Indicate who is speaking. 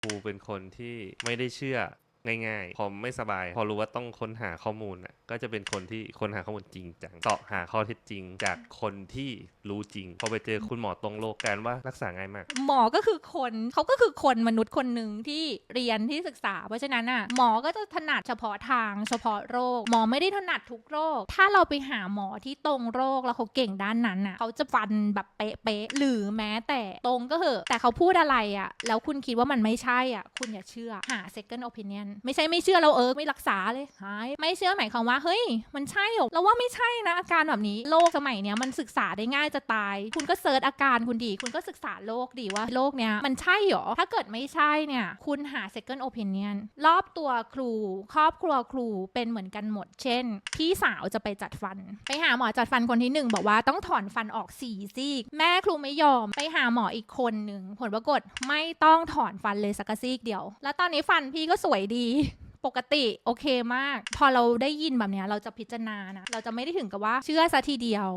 Speaker 1: ครูเป็นคนที่ไม่ได้เชื่อ ง่ายๆ พอไม่สบาย พอรู้ว่าต้องค้นหาข้อมูลอะก็จะเป็นคนที่ค้นหาข้อมูลจริงจังเสาะหาข้อเท็จจริง จากคนที่รู้จริง พอไปเจอคุณหมอตรงโลกการว่ารักษาง่ายมาก
Speaker 2: หมอก็คือคนเขาก็คือคนมนุษย์คนหนึ่งที่เรียนที่ศึกษา เพราะฉะนั้นอะหมอก็จะถนัดเฉพาะทาง เฉพาะโรค หมอไม่ได้ถนัดทุกโรค ถ้าเราไปหาหมอที่ตรงโรคแล้วเขาเก่งด้านนั้นอะเขาจะฟันแบบเป๊ะๆหรือแม้แต่ตรงก็เหอะแต่เขาพูดอะไรอะแล้วคุณคิดว่ามันไม่ใช่อะคุณอย่าเชื่อหา second opinion ไม่ใช่ไม่เชื่อเราเออไม่รักษาเลยหายไม่เชื่อหมายความว่าเฮ้ย มันใช่หรอเราว่าไม่ใช่นะอาการแบบนี้โรคสมัยเนี้ยมันศึกษาได้ง่ายจะตาย คุณก็เซิร์ชอาการคุณดี คุณก็ศึกษาโรคดีว่าโรคเนี้ยมันใช่หรอถ้าเกิดไม่ใช่เนี่ย คุณหา second opinion รอบตัวครู ครอบครัวครูเป็นเหมือนกันหมด เช่น พี่สาวจะไปจัดฟัน ไปหาหมอจัดฟันคนที่หนึ่งบอกว่าต้องถอนฟันออกสี่ซี่แม่ครูไม่ยอมไปหาหมออีกคนหนึ่งผลปรากฏไม่ต้องถอนฟันเลยสักซี่เดียว แล้วตอนนี้ฟันพี่ก็สวยดีปกติโอเคมาก พอเราได้ยินแบบนี้เราจะพิจารณานะ เราจะไม่ได้ถึงกับว่าเชื่อซะทีเดียว